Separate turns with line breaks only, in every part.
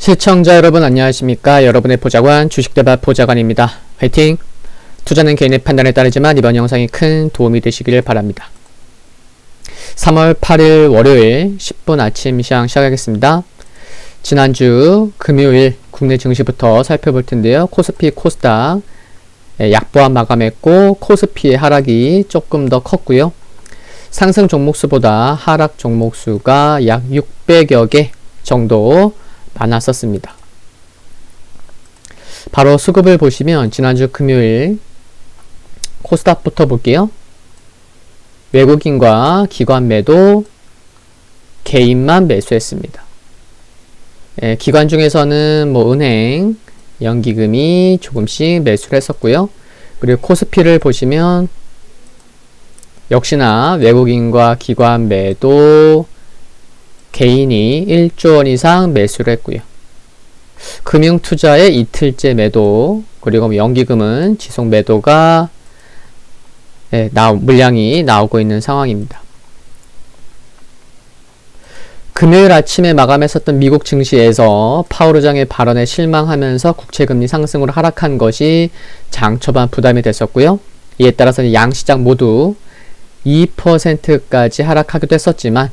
시청자 여러분 안녕하십니까? 여러분의 보좌관 주식대박 보좌관입니다. 화이팅! 투자는 개인의 판단에 따르지만 이번 영상이 큰 도움이 되시길 바랍니다. 3월 8일 월요일 10분 아침 시황 시작하겠습니다. 지난주 금요일 국내 증시부터 살펴볼 텐데요. 코스피 코스닥 예, 약보합 마감했고 코스피의 하락이 조금 더 컸고요. 상승 종목수보다 하락 종목수가 약 600여 개 정도 많았었습니다. 바로 수급을 보시면 지난주 금요일 코스닥부터 볼게요. 외국인과 기관 매도 개인만 매수했습니다. 예, 기관 중에서는 뭐 은행, 연기금이 조금씩 매수를 했었고요. 그리고 코스피를 보시면 역시나 외국인과 기관 매도 개인이 1조 원 이상 매수를 했고요. 금융투자의 이틀째 매도 그리고 뭐 연기금은 지속 매도가 네, 나, 물량이 나오고 있는 상황입니다. 금요일 아침에 마감했었던 미국 증시에서 파월 의장의 발언에 실망하면서 국채금리 상승으로 하락한 것이 장 초반 부담이 됐었고요. 이에 따라서 양 시장 모두 2%까지 하락하기도 했었지만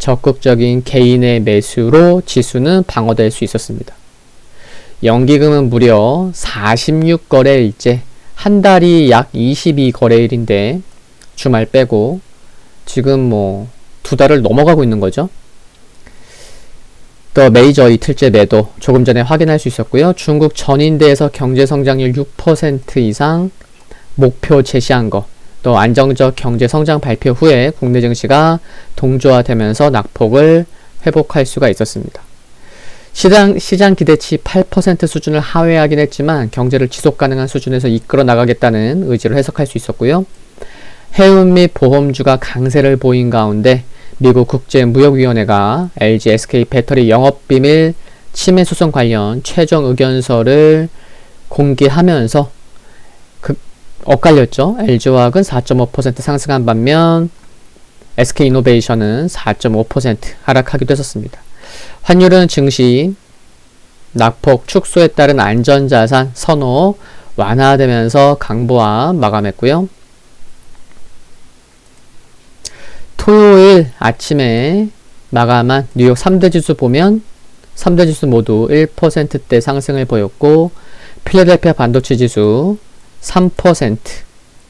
적극적인 개인의 매수로 지수는 방어될 수 있었습니다. 연기금은 무려 46거래일째 한 달이 약 22거래일인데 주말 빼고 지금 뭐 두 달을 넘어가고 있는 거죠. 또 메이저 이틀째 매도 조금 전에 확인할 수 있었고요. 중국 전인대에서 경제 성장률 6% 이상 목표 제시한 거. 또 안정적 경제 성장 발표 후에 국내 증시가 동조화되면서 낙폭을 회복할 수가 있었습니다. 시장, 시장 기대치 8% 수준을 하회하긴 했지만 경제를 지속 가능한 수준에서 이끌어 나가겠다는 의지로 해석할 수 있었고요. 해운 및 보험주가 강세를 보인 가운데 미국 국제무역위원회가 LG SK 배터리 영업비밀 침해 소송 관련 최종 의견서를 공개하면서 그 엇갈렸죠. LG화학은 4.5% 상승한 반면 SK이노베이션은 4.5% 하락하기도 했었습니다. 환율은 증시 낙폭 축소에 따른 안전자산 선호 완화되면서 강보와 마감했고요. 토요일 아침에 마감한 뉴욕 3대 지수 보면 3대 지수 모두 1%대 상승을 보였고 필라델피아 반도체 지수 3%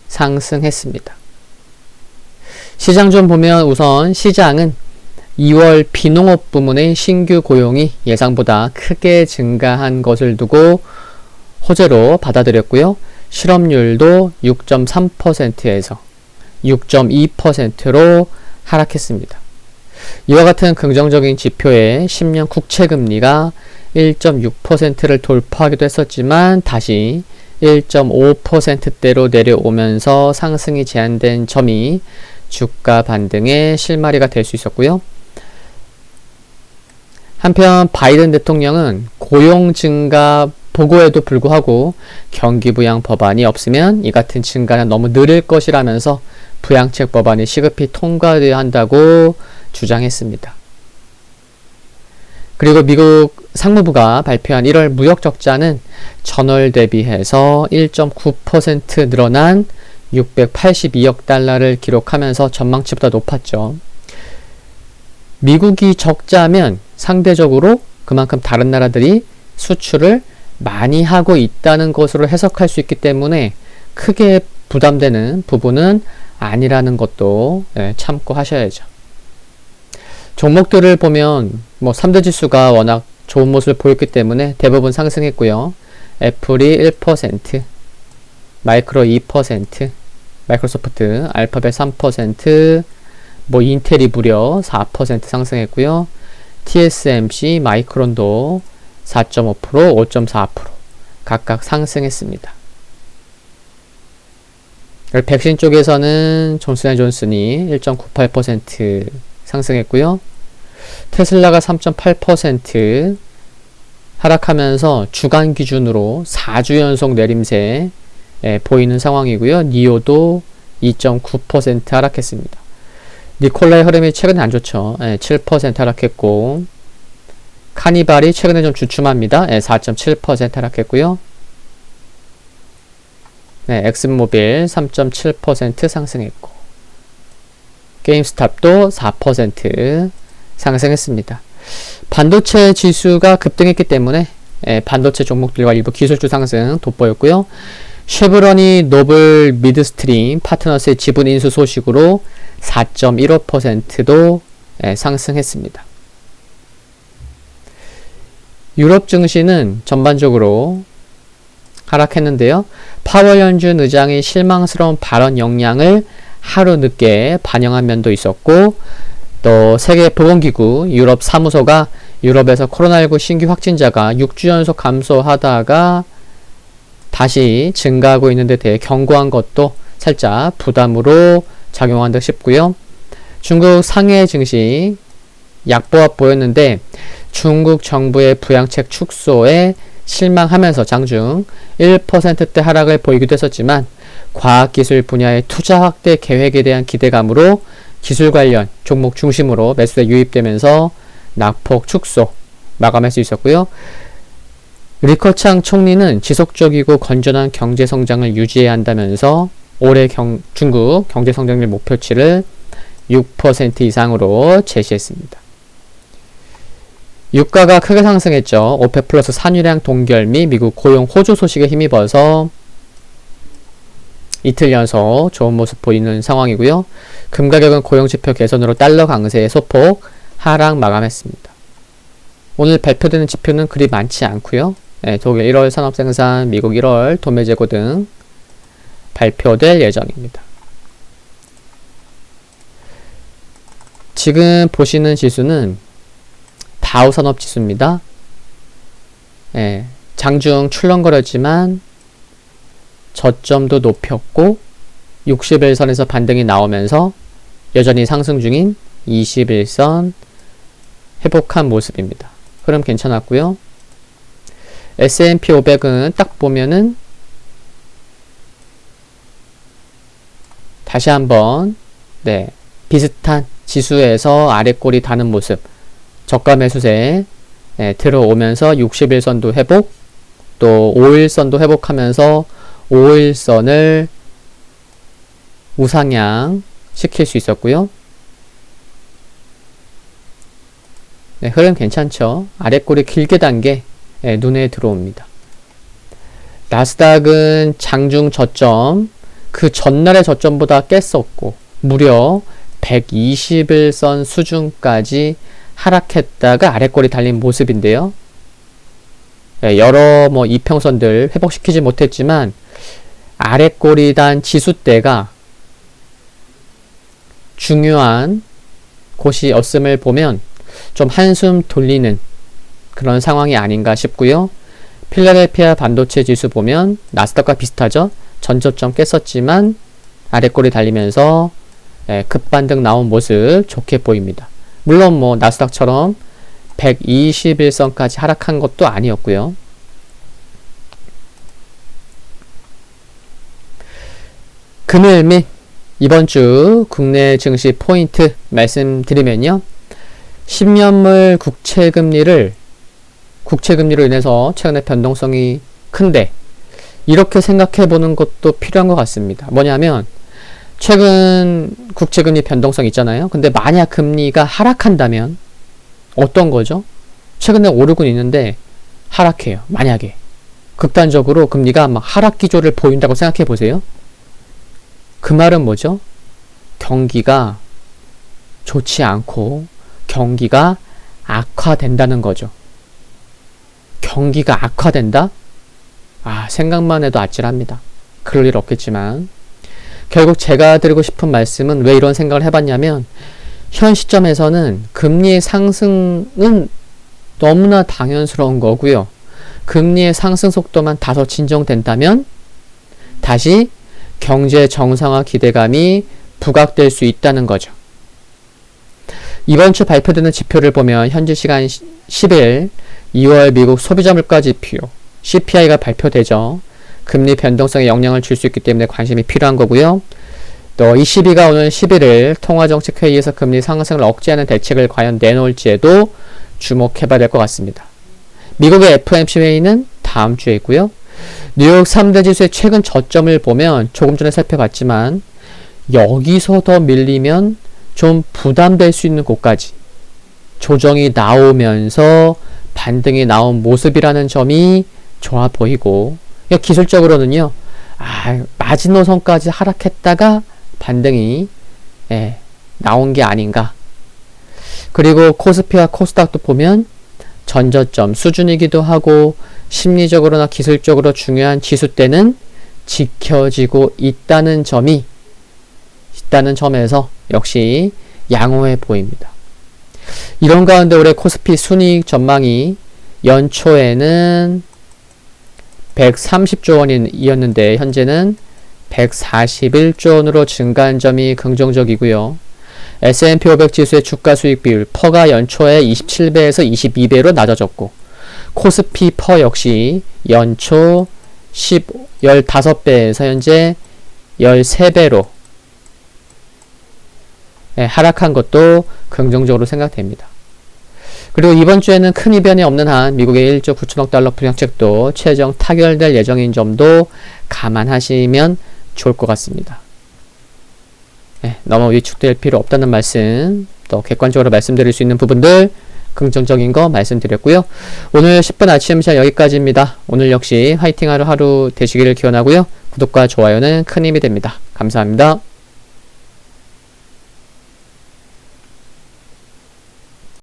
상승했습니다. 시장 좀 보면 우선 시장은 2월 비농업 부문의 신규 고용이 예상보다 크게 증가한 것을 두고 호재로 받아들였고요. 실업률도 6.3%에서 6.2%로 하락했습니다. 이와 같은 긍정적인 지표에 10년 국채 금리가 1.6%를 돌파하기도 했었지만 다시 1.5%대로 내려오면서 상승이 제한된 점이 주가 반등의 실마리가 될 수 있었고요. 한편 바이든 대통령은 고용 증가 보고에도 불구하고 경기 부양 법안이 없으면 이 같은 증가는 너무 느릴 것이라면서 부양책 법안이 시급히 통과되어야 한다고 주장했습니다. 그리고 미국 상무부가 발표한 1월 무역 적자는 전월 대비해서 1.9% 늘어난 682억 달러를 기록하면서 전망치보다 높았죠. 미국이 적자면 상대적으로 그만큼 다른 나라들이 수출을 많이 하고 있다는 것으로 해석할 수 있기 때문에 크게 부담되는 부분은 아니라는 것도 예, 참고 하셔야죠. 종목들을 보면 뭐 3대 지수가 워낙 좋은 모습을 보였기 때문에 대부분 상승했고요. 애플이 1%, 마이크로 2%, 마이크로소프트, 알파벳 3%, 뭐 인텔이 무려 4% 상승했고요. TSMC, 마이크론도 4.5%, 5.4% 각각 상승했습니다. 백신 쪽에서는 존슨앤존슨이 1.98% 상승했고요. 테슬라가 3.8% 하락하면서 주간 기준으로 4주 연속 내림세 예, 보이는 상황이고요. 니오도 2.9% 하락했습니다. 니콜라의 흐름이 최근에 안 좋죠. 예, 7% 하락했고 카니발이 최근에 좀 주춤합니다. 예, 4.7% 하락했고요. 네, 엑슨모빌 3.7% 상승했고 게임스탑도 4% 상승했습니다. 반도체 지수가 급등했기 때문에 예, 반도체 종목들과 일부 기술주 상승 돋보였고요. 쉐브런이 노블 미드스트림 파트너스의 지분 인수 소식으로 4.15%도 예, 상승했습니다. 유럽 증시는 전반적으로 하락했는데요. 파월 연준 의장의 실망스러운 발언 역량을 하루 늦게 반영한 면도 있었고 또 세계보건기구 유럽 사무소가 유럽에서 코로나19 신규 확진자가 6주 연속 감소하다가 다시 증가하고 있는 데 대해 경고한 것도 살짝 부담으로 작용한 듯 싶고요. 중국 상해 증시 약보합 보였는데 중국 정부의 부양책 축소에 실망하면서 장중 1%대 하락을 보이기도 했었지만 과학기술 분야의 투자 확대 계획에 대한 기대감으로 기술 관련 종목 중심으로 매수에 유입되면서 낙폭 축소 마감할 수 있었고요. 리커창 총리는 지속적이고 건전한 경제 성장을 유지해야 한다면서 올해 경, 중국 경제 성장률 목표치를 6% 이상으로 제시했습니다. 유가가 크게 상승했죠. 오페 플러스 산유량 동결 및 미국 고용 호조 소식에 힘입어서 이틀 연속 좋은 모습 보이는 상황이고요. 금 가격은 고용지표 개선으로 달러 강세의 소폭 하락 마감했습니다. 오늘 발표되는 지표는 그리 많지 않고요. 네, 독일 1월 산업생산, 미국 1월 도매 재고 등 발표될 예정입니다. 지금 보시는 지수는 다우 산업 지수입니다. 예, 장중 출렁거렸지만 저점도 높였고 60일선에서 반등이 나오면서 여전히 상승 중인 21선 회복한 모습입니다. 흐름 괜찮았고요. S&P 500은 딱 보면은 다시 한번 네 비슷한 지수에서 아래 꼬리 다는 모습 저가 매수세 네, 들어오면서 60일선도 회복 또 5일선도 회복하면서 5일선을 우상향 시킬 수 있었고요. 네, 흐름 괜찮죠? 아래꼬리 길게 단게 네, 눈에 들어옵니다. 나스닥은 장중 저점 그 전날의 저점보다 깼었고 무려 120일선 수준까지 하락했다가 아래꼬리 달린 모습인데요. 네, 여러 뭐 이평선들 회복시키지 못했지만 아래꼬리 단 지수대가 중요한 곳이었음을 보면 좀 한숨 돌리는 그런 상황이 아닌가 싶고요. 필라델피아 반도체 지수 보면 나스닥과 비슷하죠. 전저점 깼었지만 아래꼬리 달리면서 예, 급반등 나온 모습 좋게 보입니다. 물론 뭐 나스닥처럼 121선까지 하락한 것도 아니었고요. 금요일 및 이번 주 국내 증시 포인트 말씀드리면요. 10년물 국채 금리를 국채 금리로 인해서 최근에 변동성이 큰데 이렇게 생각해 보는 것도 필요한 것 같습니다. 뭐냐면 최근 국채 금리 변동성 있잖아요. 근데 만약 금리가 하락한다면 어떤 거죠? 최근에 오르고 있는데 하락해요. 만약에 극단적으로 금리가 막 하락 기조를 보인다고 생각해 보세요. 그 말은 뭐죠? 경기가 좋지 않고 경기가 악화된다는 거죠. 경기가 악화된다? 아, 생각만 해도 아찔합니다. 그럴 일 없겠지만. 결국 제가 드리고 싶은 말씀은 왜 이런 생각을 해봤냐면, 현 시점에서는 금리의 상승은 너무나 당연스러운 거고요. 금리의 상승 속도만 다소 진정된다면, 다시 경제 정상화 기대감이 부각될 수 있다는 거죠. 이번 주 발표되는 지표를 보면 현지 시간 10일 2월 미국 소비자 물가 지표 CPI가 발표되죠. 금리 변동성에 영향을 줄 수 있기 때문에 관심이 필요한 거고요. 또 ECB가 오늘 11일 통화정책회의에서 금리 상승을 억제하는 대책을 과연 내놓을지에도 주목해봐야 될 것 같습니다. 미국의 FOMC 회의는 다음 주에 있고요. 뉴욕 3대 지수의 최근 저점을 보면 조금 전에 살펴봤지만 여기서 더 밀리면 좀 부담될 수 있는 곳까지 조정이 나오면서 반등이 나온 모습이라는 점이 좋아 보이고 기술적으로는요. 아, 마지노선까지 하락했다가 반등이 예, 나온 게 아닌가. 그리고 코스피와 코스닥도 보면 전저점 수준이기도 하고 심리적으로나 기술적으로 중요한 지수 때는 지켜지고 있다는 점이 있다는 점에서 역시 양호해 보입니다. 이런 가운데 올해 코스피 순이익 전망이 연초에는 130조 원이었는데 현재는 141조 원으로 증가한 점이 긍정적이고요. S&P 500 지수의 주가 수익 비율 퍼가 연초에 27배에서 22배로 낮아졌고 코스피 퍼 역시 연초 10, 15배에서 현재 13배로 예, 하락한 것도 긍정적으로 생각됩니다. 그리고 이번 주에는 큰 이변이 없는 한 미국의 1조 9천억 달러 부양책도 최종 타결될 예정인 점도 감안하시면 좋을 것 같습니다. 네, 너무 위축될 필요 없다는 말씀, 또 객관적으로 말씀드릴 수 있는 부분들 긍정적인 거 말씀드렸고요. 오늘 10분 아침 시간 여기까지입니다. 오늘 역시 화이팅하는 하루 되시기를 기원하고요. 구독과 좋아요는 큰 힘이 됩니다. 감사합니다.